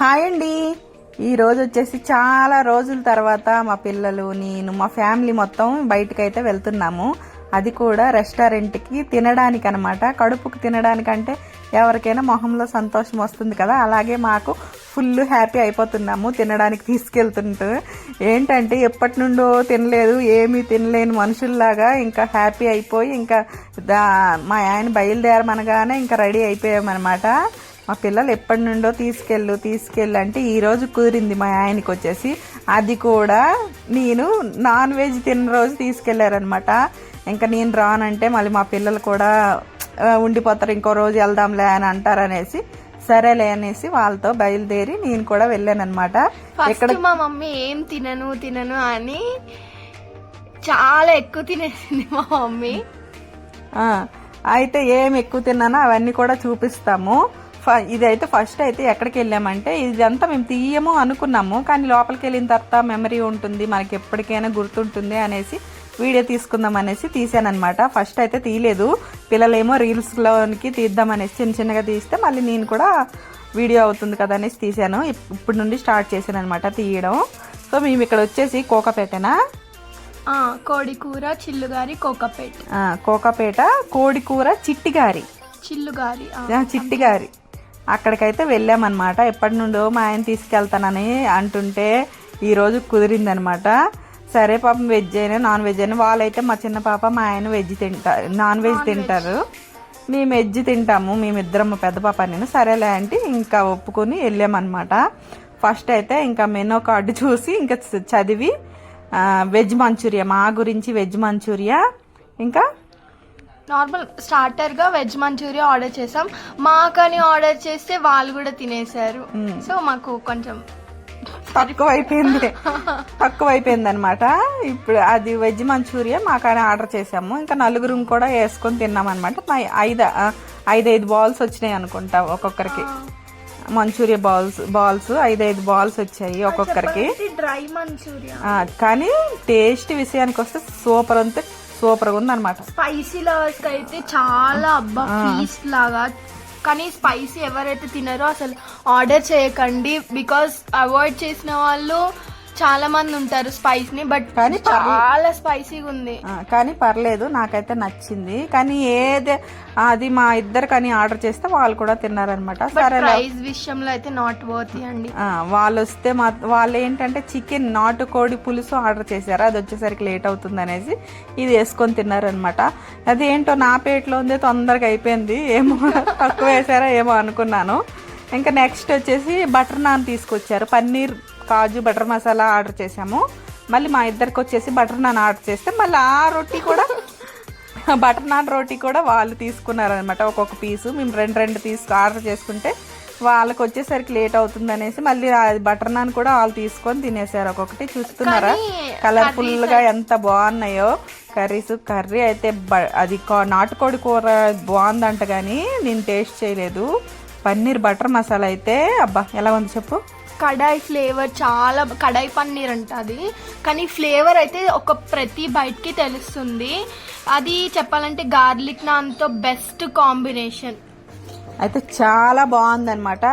Hi అండి. ఈ రోజు వచ్చేసి చాలా రోజుల తర్వాత మా పిల్లలు నేను మా ఫ్యామిలీ మొత్తం బయటకైతే వెళ్తున్నాము. అది కూడా రెస్టారెంట్కి తినడానికి అనమాట కడుపుకు తినడానికంటే ఎవరికైనా మొహంలో సంతోషం వస్తుంది కదా అలాగే మాకు ఫుల్ హ్యాపీ అయిపోతున్నాము తినడానికి తీసుకెళ్తుంటూ. ఏంటంటే ఎప్పటి నుండో తినలేదు ఏమీ తినలేని మనుషుల్లాగా ఇంకా హ్యాపీ అయిపోయి ఇంకా దా మా ఆయన బయలుదేరమనగానే ఇంకా రెడీ అయిపోయామన్నమాట మా పిల్లలు ఎప్పటి నుండో తీసుకెళ్ళు తీసుకెళ్ళు అంటే ఈ రోజు కుదిరింది మా ఆయనకి వచ్చేసి. అది కూడా నేను నాన్ వెజ్ తిన్న రోజు తీసుకెళ్ళారనమాట ఇంకా నేను రానంటే మళ్ళీ మా పిల్లలు కూడా ఉండిపోతారు ఇంకో రోజు వెళ్దాంలే అని అంటారనేసి. సరేలే అనేసి వాళ్ళతో బయలుదేరి నేను కూడా వెళ్ళానమాట ఫస్ట్ మా మమ్మీ ఏం తినను తినను అని చాలా ఎక్కువ తినేసింది మా మమ్మీ. అయితే ఏం ఎక్కువ తిన్నానో అవన్నీ కూడా చూపిస్తాము. ఇదైతే ఫస్ట్ అయితే ఎక్కడికి వెళ్ళామంటే ఇదంతా మేము తీయము అనుకున్నాము. కానీ లోపలికి వెళ్ళిన తర్వాత మెమరీ ఉంటుంది మనకి ఎప్పటికైనా గుర్తుంటుంది అనేసి వీడియో తీసుకుందాం అనేసి తీసానమాట ఫస్ట్ అయితే తీయలేదు. పిల్లలేమో రీల్స్లోనికి తీద్దామనేసి చిన్న చిన్నగా తీస్తే మళ్ళీ నేను కూడా వీడియో అవుతుంది కదా అనేసి తీసాను. ఇప్- ఇప్పుడు నుండి స్టార్ట్ చేశాను అనమాట తీయడం. సో మేము ఇక్కడ వచ్చేసి కోకపేటనా? ఆ, కోడి కూర చిల్లుగారి కోకపేట్. కోకపేట కోడి కూర చిట్టిగారి. చిల్లుగారి చిట్టిగారి. అక్కడికైతే వెళ్ళామన్నమాట. ఎప్పటి నుండో మా ఆయన తీసుకెళ్తానని అంటుంటే ఈరోజు కుదిరిందనమాట సరే పాపం వెజ్ అయినా నాన్ వెజ్ అయినా వాళ్ళైతే మా చిన్న పాప మా ఆయన వెజ్ తింటారు నాన్ వెజ్ తింటారు. మేము వెజ్ తింటాము మేమిద్దరం పెద్ద పాప నేను. సరేలే అంటే ఇంకా ఒప్పుకొని వెళ్ళామన్నమాట. ఫస్ట్ అయితే ఇంకా మెనూ కార్డు చూసి ఇంకా చదివి వెజ్ మంచూరియా మా గురించి వెజ్ మంచూరియా ఇంకా నార్మల్ స్టార్టర్గా వెజ్ మంచూరియా ఆర్డర్ చేసాం. మాకని ఆర్డర్ చేస్తే వాళ్ళు కూడా తినేశారు సో మాకు కొంచెం తక్కువ అయిపోయింది తక్కువ అయిపోయింది అనమాట ఇప్పుడు అది వెజ్ మంచూరియా మాకనే ఆర్డర్ చేసాము. ఇంకా నలుగురు కూడా వేసుకొని తిన్నాం అనమాట ఐదు ఐదైదు బాల్స్ వచ్చినాయి అనుకుంటా ఒక్కొక్కరికి. మంచూరియా బాల్స్ బాల్స్ ఐదైదు బాల్స్ వచ్చాయి ఒక్కొక్కరికి. Dry Manchuria. కానీ టేస్ట్ విషయానికి వస్తే సూపర్ అంతే. సూపర్గా ఉందన్నమాట. స్పైసీ లవర్స్ అయితే చాలా అబ్బా ఫీస్ట్ లాగా. కానీ స్పైసీ ఎవరైతే తినరో అసలు ఆర్డర్ చేయకండి బికాస్ అవాయిడ్ చేసిన వాళ్ళు చాలా మంది ఉంటారు స్పైసీని బట్ కానీ చాలా స్పైసీగా ఉంది. కానీ పర్లేదు నాకైతే నచ్చింది. కానీ ఏదే అది మా ఇద్దరికని ఆర్డర్ చేస్తే వాళ్ళు కూడా తిన్నారనమాట సరే ప్రైస్ విషయంలో అయితే నాట్ వర్త్ అండి. వాళ్ళు వస్తే మా వాళ్ళు ఏంటంటే చికెన్ నాటుకోడి పులుసు ఆర్డర్ చేశారు. అది వచ్చేసరికి లేట్ అవుతుంది అనేసి ఇది వేసుకొని తిన్నారనమాట అది ఏంటో నా పేట్లో ఉంది తొందరగా అయిపోయింది. ఏమో తక్కువ వేసారా ఏమో అనుకున్నాను. ఇంకా నెక్స్ట్ వచ్చేసి బటర్ నాన్ తీసుకొచ్చారు. పన్నీర్ కాజు బటర్ మసాలా ఆర్డర్ చేసాము మళ్ళీ మా ఇద్దరికి వచ్చేసి బటర్ నాన్ ఆర్డర్ చేస్తే మళ్ళీ ఆ రొట్టి కూడా బటర్ నాన్ రోటీ కూడా వాళ్ళు తీసుకున్నారనమాట ఒక్కొక్క పీసు మేము రెండు రెండు తీసుకు ఆర్డర్ చేసుకుంటే వాళ్ళకి వచ్చేసరికి లేట్ అవుతుంది అనేసి మళ్ళీ బటర్ నాన్ కూడా వాళ్ళు తీసుకొని తినేసారు. ఒక్కొక్కటి చూస్తున్నారా? కానీ కలర్ఫుల్గా ఎంత బాగున్నాయో. కర్రీస్ కర్రీ అయితే బ- అది నాటుకోడి కూర బాగుందంట కానీ నేను టేస్ట్ చేయలేదు. పన్నీర్ బటర్ మసాలా అయితే అబ్బా ఎలా ఉంది చెప్పు? కడాయి ఫ్లేవర్ చాలా కడాయి పన్నీర్ అంట అది. కానీ ఫ్లేవర్ అయితే ఒక ప్రతి బయటికి తెలుస్తుంది. అది చెప్పాలంటే గార్లిక్ నాన్తో బెస్ట్ కాంబినేషన్. అయితే చాలా బాగుందన్నమాట.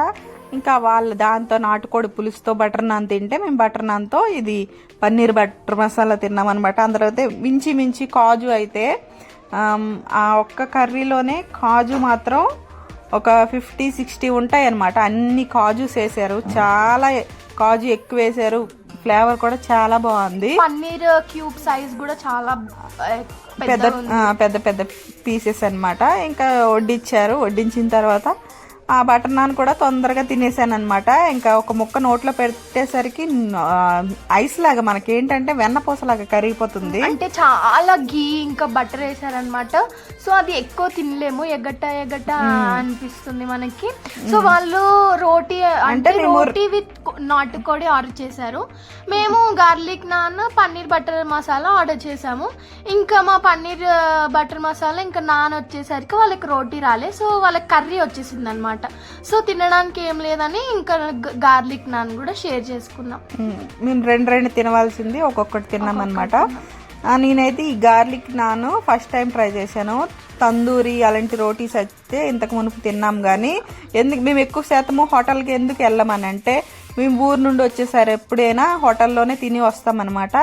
ఇంకా వాళ్ళు దాంతో నాటుకోడి పులుసుతో బటర్ నాన్ తింటే మేము బటర్ నాన్తో ఇది పన్నీర్ బటర్ మసాలా తిన్నాం అనమాట అందులో అయితే మించి మించి కాజు అయితే ఆ ఒక్క కర్రీలోనే కాజు మాత్రం ఒక ఫిఫ్టీ సిక్స్టీ ఉంటాయి అనమాట అన్ని కాజుస్ వేసారు. చాలా కాజు ఎక్కువ వేసారు. ఫ్లేవర్ కూడా చాలా బాగుంది. పన్నీర్ క్యూబ్ సైజ్ కూడా చాలా పెద్ద పెద్ద పెద్ద పీసెస్ అన్నమాట. ఇంకా వడ్డించారు వడ్డించిన తర్వాత ఆ బటర్ నాన్ కూడా తొందరగా తినేసాను అనమాట ఇంకా ఒక ముక్క నోట్లో పెట్టేసరికి ఐస్ లాగా మనకి ఏంటంటే వెన్నపూసలాగా కరిగిపోతుంది. అంటే చాలా గీ ఇంకా బటర్ వేసారనమాట సో అది ఎక్కువ తినలేము ఎగ్గట్ట ఎగ్గట్ట అనిపిస్తుంది మనకి. సో వాళ్ళు రోటీ అంటే రోటీ విత్ నాటుకోడి ఆర్డర్ చేశారు. మేము garlic naan paneer butter masala order చేసాము ఇంకా మా పన్నీర్ బటర్ మసాలా ఇంకా నాన్ వచ్చేసరికి వాళ్ళకి రోటీ రాలే. సో వాళ్ళకి కర్రీ వచ్చేసింది అనమాట సో తినడానికి ఏం లేదని ఇంకా గార్లిక్ నాన్ కూడా షేర్ చేసుకున్నాం. మేము రెండు రెండు తినవలసింది ఒక్కొక్కటి తిన్నాం. అనమాట నేనైతే ఈ garlic naan first time try చేశాను. తందూరి అలాంటి రోటీస్ అయితే ఇంతకు మునుపు తిన్నాం కానీ ఎందుకు మేము ఎక్కువ శాతము హోటల్కి ఎందుకు వెళ్ళమని అంటే మేము ఊరు నుండి వచ్చేసారి ఎప్పుడైనా హోటల్లోనే తిని వస్తామన్నమాట.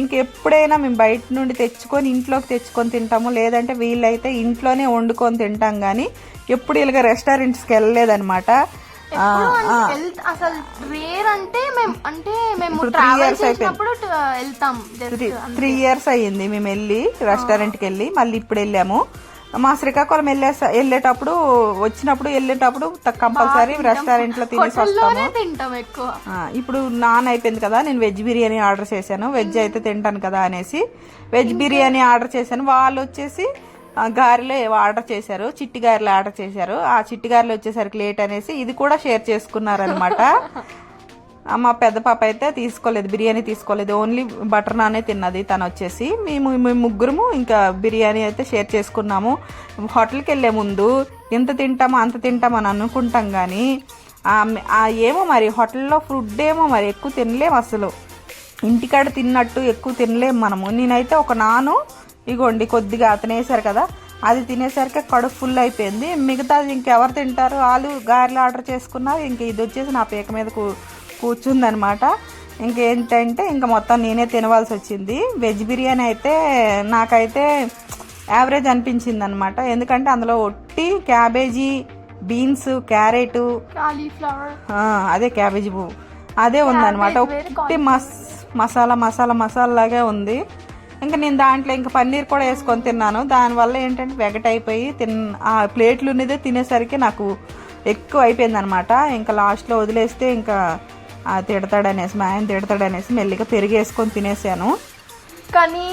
ఇంకెప్పుడైనా మేము బయట నుండి తెచ్చుకొని ఇంట్లోకి తెచ్చుకొని తింటాము. లేదంటే వీళ్ళైతే ఇంట్లోనే వండుకొని తింటాం కానీ ఎప్పుడు ఇలాగ రెస్టారెంట్స్కి వెళ్ళలేదనమాట అసలు రేర్ అంటే మేము అంటే మేము ట్రావెల్. చేసినప్పుడు వెళ్తాం. త్రీ ఇయర్స్ అయ్యింది. మేము వెళ్ళి రెస్టారెంట్కి వెళ్ళి మళ్ళీ ఇప్పుడు వెళ్ళాము. మా శ్రీకాకుళం వెళ్ళే వెళ్ళేటప్పుడు వచ్చినప్పుడు వెళ్ళేటప్పుడు కంపల్సరీ రెస్టారెంట్లో తినేసి వస్తాము. ఇప్పుడు నాన్ అయిపోయింది కదా నేను వెజ్ బిర్యానీ ఆర్డర్ చేశాను. వెజ్ అయితే తింటాను కదా అనేసి వెజ్ బిర్యానీ ఆర్డర్ చేశాను. వాళ్ళు వచ్చేసి గారెలు ఆర్డర్ చేశారు చిట్టి గారెలు ఆర్డర్ చేశారు. ఆ చిట్టి గారెలు వచ్చేసరికి లేట్ అనేసి ఇది కూడా షేర్ చేసుకున్నారనమాట మా పెద్ద పాప అయితే తీసుకోలేదు బిర్యానీ తీసుకోలేదు. ఓన్లీ బటర్ నానే తిన్నది తను వచ్చేసి. మేము మేము ముగ్గురము ఇంకా బిర్యానీ అయితే షేర్ చేసుకున్నాము. హోటల్కి వెళ్ళే ముందు ఎంత తింటామో అంత తింటామో అని అనుకుంటాం కానీ ఏమో మరి హోటల్లో ఫుడ్ ఏమో మరి ఎక్కువ తినలేము అసలు. ఇంటికాడ తిన్నట్టు ఎక్కువ తినలేము మనము. నేనైతే ఒక నాను ఇగోండి కొద్దిగా అతను వేసారు కదా అది తినేసరికి కడుపు ఫుల్ అయిపోయింది. మిగతాది ఇంకెవరు తింటారు? వాళ్ళు గారెలు ఆర్డర్ చేసుకున్నారు. ఇంక ఇది వచ్చేసి నా పీక మీద కూ కూర్చుందనమాట ఇంకేంటంటే ఇంకా మొత్తం నేనే తినవలసి వచ్చింది. వెజ్ బిర్యానీ అయితే నాకైతే యావరేజ్ అనిపించింది అనమాట ఎందుకంటే అందులో ఒట్టి క్యాబేజీ బీన్స్ క్యారెట్ అదే క్యాబేజీ పువ్వు. అదే ఉందన్నమాట. ఒకటి మస్ మసాలా మసాలా మసాలా లాగే ఉంది. ఇంకా నేను దాంట్లో ఇంకా పన్నీర్ కూడా వేసుకొని తిన్నాను. దానివల్ల ఏంటంటే వెగట్ అయిపోయి తిన్ ఆ ప్లేట్లు ఉన్నదే తినేసరికి నాకు ఎక్కువ అయిపోయింది అనమాట ఇంకా లాస్ట్లో వదిలేస్తే ఇంకా తిడతాడనేసి మా ఆయన తిడతాడనేసి మెల్లిగా పెరిగి వేసుకొని తినేసాను. కానీ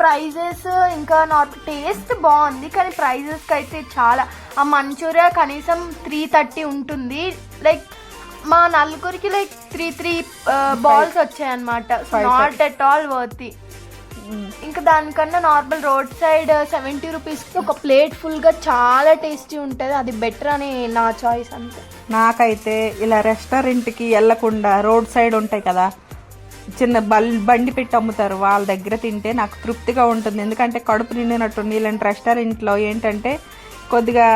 ప్రైజెస్ ఇంకా నాట్ టేస్ట్ బాగుంది. కానీ ప్రైజెస్కి అయితే చాలా. ఆ మంచూరియా కనీసం త్రీ థర్టీ ఉంటుంది. లైక్ మా నలుగురికి లైక్ త్రీ త్రీ బాల్స్ వచ్చాయన్నమాట. Not at all worthy. ఇంకా దానికన్నా నార్మల్ రోడ్ సైడ్ సెవెంటీ రూపీస్కి ఒక ప్లేట్ ఫుల్గా చాలా టేస్టీ ఉంటుంది. అది బెటర్ అని నా చాయిస్ అంతే. నాకైతే ఇలా రెస్టారెంట్కి వెళ్ళకుండా రోడ్ సైడ్ ఉంటాయి కదా చిన్న బల్ బండి పెట్టి అమ్ముతారు. వాళ్ళ దగ్గర తింటే నాకు తృప్తిగా ఉంటుంది. ఎందుకంటే కడుపు నిండినట్టుంది ఇలాంటి రెస్టారెంట్లో ఏంటంటే కొద్దిగా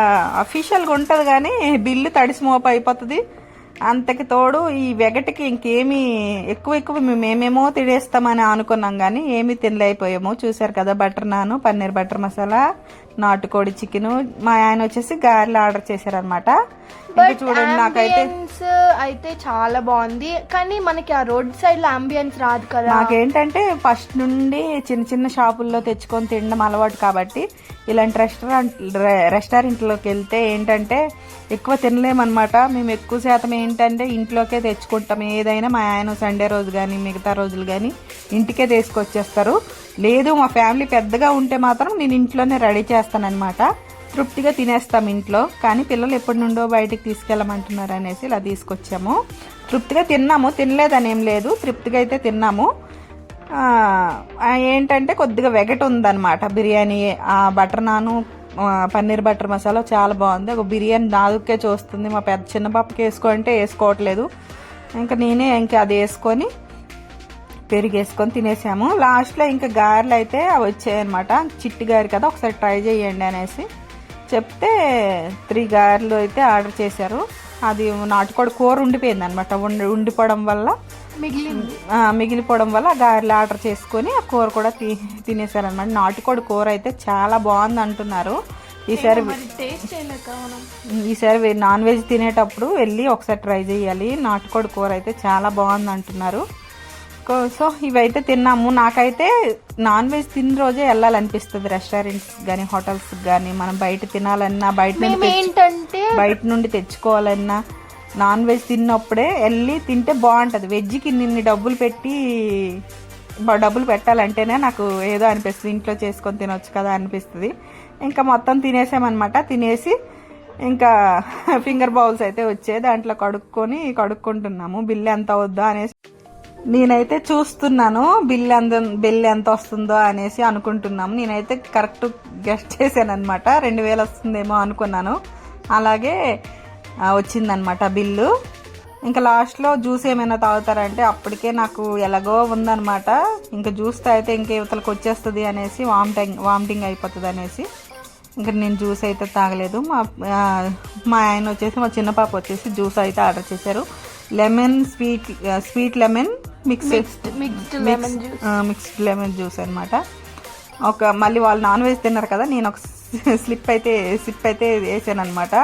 అఫీషియల్గా ఉంటుంది కానీ బిల్లు తడిసి మోప అయిపోతుంది. అంతకి తోడు ఈ వెగటికి ఇంకేమీ ఎక్కువ ఎక్కువ మేమేమో తినేస్తామని అనుకున్నాం కానీ ఏమీ తినలేకపోయాము. చూసారు కదా బటర్ నాను పన్నీర్ బటర్ మసాలా నాటుకోడి చికెన్. మా ఆయన వచ్చేసి గారెలు ఆర్డర్ చేశారనమాట చూడండి నాకైతే అయితే చాలా బాగుంది. కానీ మనకి ఆ రోడ్ సైడ్లో అంబియన్స్ రాదు కదా. నాకేంటంటే ఫస్ట్ నుండి చిన్న చిన్న షాపుల్లో తెచ్చుకొని తినడం అలవాటు కాబట్టి ఇలాంటి రెస్టారెంట్ రెస్టారెంట్లోకి వెళ్తే ఏంటంటే ఎక్కువ తినలేమన్నమాట. మేము ఎక్కువ శాతం ఏంటంటే ఇంట్లోకే తెచ్చుకుంటాం. ఏదైనా మా ఆయన సండే రోజు కానీ మిగతా రోజులు కానీ ఇంటికే తీసుకొచ్చేస్తారు. లేదు మా ఫ్యామిలీ పెద్దగా ఉంటే మాత్రం నేను ఇంట్లోనే రెడీ చేస్తానన్నమాట. తృప్తిగా తినేస్తాం ఇంట్లో. కానీ పిల్లలు ఎప్పటి నుండో బయటికి తీసుకెళ్ళమంటున్నారు అనేసి ఇలా తీసుకొచ్చాము. తృప్తిగా తిన్నాము తినలేదని ఏం లేదు. తృప్తిగా అయితే తిన్నాము. ఏంటంటే కొద్దిగా వెగట్ ఉందన్నమాట. బిర్యానీ ఆ బటర్ నాను పన్నీర్ బటర్ మసాలా చాలా బాగుంది. ఒక బిర్యానీ నాదుకే చూస్తుంది. మా పెద్ద చిన్న పాపకి వేసుకో అంటే వేసుకోవట్లేదు. ఇంకా నేనే ఇంకా అది వేసుకొని పెరుగు వేసుకొని తినేసాము. లాస్ట్లో ఇంకా గారెలు అయితే అవి వచ్చాయన్నమాట. చిట్టి గారి కదా ఒకసారి ట్రై చేయండి అనేసి చెప్తే త్రీ గారెలు అయితే ఆర్డర్ చేశారు. అది నాటుకోడి కూర ఉండిపోయింది అనమాట ఉండిపోవడం వల్ల మిగిలింది. ఆ, మిగిలిపోవడం వల్ల గారెలు ఆర్డర్ చేసుకొని ఆ కూర కూడా తి తినేసారనమాట నాటుకోడి కూర అయితే చాలా బాగుంది అంటున్నారు. ఈసారి ఈసారి నాన్ వెజ్ తినేటప్పుడు వెళ్ళి ఒకసారి ట్రై చేయాలి. నాటుకోడి కూర అయితే చాలా బాగుంది అంటున్నారు. సో ఇవైతే తిన్నాము. నాకైతే నాన్ వెజ్ తిన్న రోజే వెళ్ళాలనిపిస్తుంది రెస్టారెంట్స్ కానీ హోటల్స్ కానీ మనం బయట తినాలన్నా బయట నుండి బయట నుండి తెచ్చుకోవాలన్నా నాన్ వెజ్ తిన్నప్పుడే వెళ్ళి తింటే బాగుంటుంది. వెజ్కి నిన్ని డబ్బులు పెట్టి డబ్బులు పెట్టాలంటేనే నాకు ఏదో అనిపిస్తుంది. ఇంట్లో చేసుకొని తినొచ్చు కదా అనిపిస్తుంది. ఇంకా మొత్తం తినేసామన్నమాట. తినేసి ఇంకా ఫింగర్ బౌల్స్ అయితే వచ్చాయి. దాంట్లో కడుక్కొని కడుక్కుంటున్నాము. బిల్ ఎంత అవుద్దా అనేసి నేనైతే చూస్తున్నాను బిల్ ఎంత బిల్ ఎంత వస్తుందో అనేసి అనుకుంటున్నాము. నేనైతే కరెక్ట్ గెస్ట్ చేశాను అనమాట రెండు వేలు వస్తుందేమో అనుకున్నాను. అలాగే వచ్చిందనమాట బిల్లు. ఇంకా లాస్ట్లో జ్యూస్ ఏమైనా తాగుతారంటే అప్పటికే నాకు ఎలాగో ఉందనమాట ఇంకా జ్యూస్ తాగితే ఇంకా ఇవతలకు వచ్చేస్తుంది అనేసి వామిటింగ్ వామిటింగ్ అయిపోతుంది అనేసి. ఇంకా నేను జ్యూస్ అయితే తాగలేదు. మా మా ఆయన వచ్చేసి మా చిన్న పాప వచ్చేసి జ్యూస్ అయితే ఆర్డర్ చేశారు. Lemon sweet sweet lemon mix mixed lemon juice mixed lemon juice అనమాట ఒక మళ్ళీ వాళ్ళు నాన్ వెజ్ తిన్నారు కదా నేను ఒక స్లిప్ అయితే సిప్ అయితే వేసాను అనమాట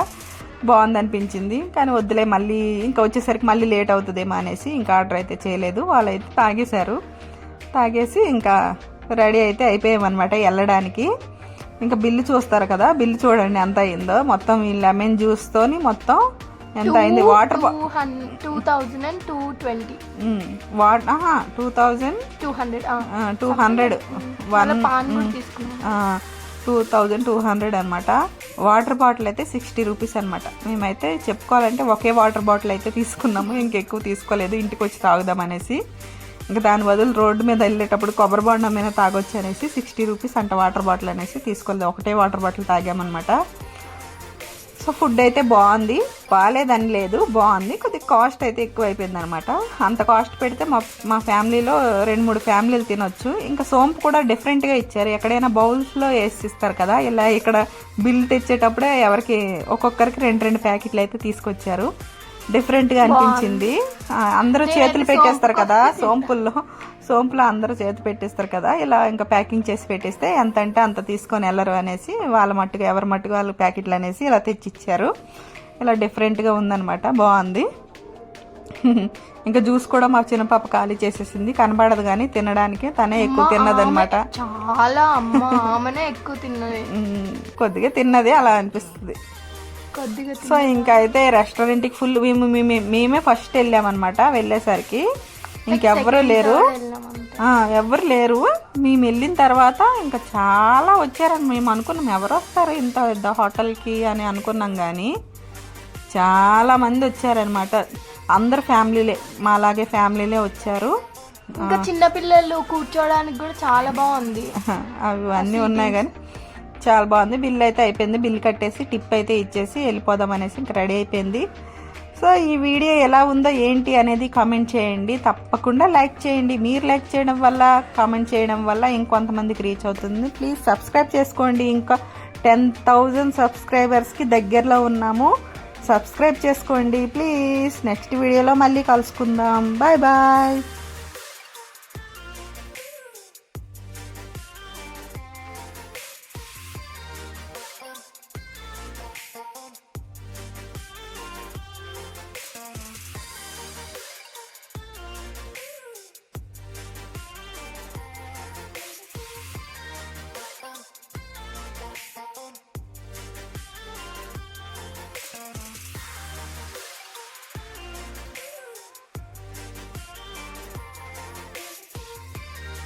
బాగుంది అనిపించింది కానీ వద్దులే మళ్ళీ ఇంకా వచ్చేసరికి మళ్ళీ లేట్ అవుతుందేమో అనేసి ఇంకా ఆర్డర్ అయితే చేయలేదు. వాళ్ళైతే తాగేశారు. తాగేసి ఇంకా రెడీ అయితే అయిపోయామన్నమాట వెళ్ళడానికి. ఇంకా బిల్లు చూస్తారు కదా బిల్లు చూడండి ఎంత అయిందో. మొత్తం ఈ లెమన్ జ్యూస్తోని మొత్తం ఎంత అయింది? Water two thousand and two twenty what two thousand two hundred two hundred one two thousand two hundred అనమాట వాటర్ బాటిల్ అయితే సిక్స్టీ రూపీస్ అనమాట మేమైతే చెప్పుకోవాలంటే ఒకే వాటర్ బాటిల్ అయితే తీసుకున్నాము. ఇంకెక్కువ తీసుకోలేదు. ఇంటికి వచ్చి తాగుదాం అనేసి. ఇంకా దాని బదులు రోడ్డు మీద వెళ్ళేటప్పుడు కొబ్బరి బొండం మీద తాగొచ్చు అనేసి సిక్స్టీ రూపీస్ అంట వాటర్ బాటిల్ అనేసి తీసుకోలేదు ఒకటే వాటర్ బాటిల్ తాగామన్నమాట. సో ఫుడ్ అయితే బాగుంది. బాగాలేదని లేదు బాగుంది. కొద్దిగా కాస్ట్ అయితే ఎక్కువ అయిపోయింది అనమాట అంత కాస్ట్ పెడితే మా మా ఫ్యామిలీలో రెండు మూడు ఫ్యామిలీలు తినొచ్చు. ఇంకా సోంపు కూడా డిఫరెంట్గా ఇచ్చారు. ఎక్కడైనా బౌల్స్లో వేసి ఇస్తారు కదా ఇలా ఇక్కడ బిల్ తెచ్చేటప్పుడే ఎవరికి ఒక్కొక్కరికి రెండు రెండు ప్యాకెట్లు అయితే తీసుకొచ్చారు. డిఫరెంట్గా అనిపించింది. అందరూ చేతులు పెట్టేస్తారు కదా సోంపుల్లో. సోంపులో అందరూ చేతి పెట్టేస్తారు కదా ఇలా ఇంకా ప్యాకింగ్ చేసి పెట్టేస్తే ఎంత అంటే అంత తీసుకొని వెళ్ళరు అనేసి వాళ్ళ మట్టుగా ఎవరి మట్టుగా వాళ్ళు ప్యాకెట్లు అనేసి ఇలా తెచ్చిచ్చారు. ఇలా డిఫరెంట్గా ఉందన్నమాట బాగుంది. ఇంకా జ్యూస్ కూడా మా చిన్న పాప ఖాళీ చేసేసింది కనబడదు కానీ తినడానికి తనే ఎక్కువ తిన్నదనమాట చాలా ఎక్కువ తిన్నది. కొద్దిగా తిన్నది అలా అనిపిస్తుంది. సో ఇంకా అయితే రెస్టారెంట్కి ఫుల్ మేము మేమే ఫస్ట్ వెళ్ళామన్నమాట వెళ్ళేసరికి. ఇంకెవ్వరూ లేరు. ఎవ్వరు లేరు. మేము వెళ్ళిన తర్వాత ఇంకా చాలా వచ్చారని మేము అనుకున్నాం. ఎవరు వస్తారు ఇంత పెద్ద హోటల్కి అని అనుకున్నాం కానీ చాలా మంది వచ్చారనమాట అందరు ఫ్యామిలీలే మాలాగే ఫ్యామిలీలే వచ్చారు. ఇంకా చిన్నపిల్లలు కూర్చోడానికి కూడా చాలా బాగుంది. అవి అన్నీ ఉన్నాయి కానీ చాలా బాగుంది. బిల్ అయితే అయిపోయింది. బిల్ కట్టేసి టిప్ అయితే ఇచ్చేసి వెళ్ళిపోదాం అనేసి ఇంకా రెడీ అయిపోయింది. సో ఈ వీడియో ఎలా ఉందో ఏంటి అనేది కామెంట్ చేయండి. తప్పకుండా లైక్ చేయండి. మీరు లైక్ చేయడం వల్ల కామెంట్ చేయడం వల్ల ఇంకొంతమందికి రీచ్ అవుతుంది. ప్లీజ్ సబ్స్క్రైబ్ చేసుకోండి. ఇంకా టెన్ థౌజండ్ సబ్స్క్రైబర్స్కి దగ్గరలో ఉన్నాము. సబ్స్క్రైబ్ చేసుకోండి. ప్లీజ్ నెక్స్ట్ వీడియోలో మళ్ళీ కలుసుకుందాం. Bye bye.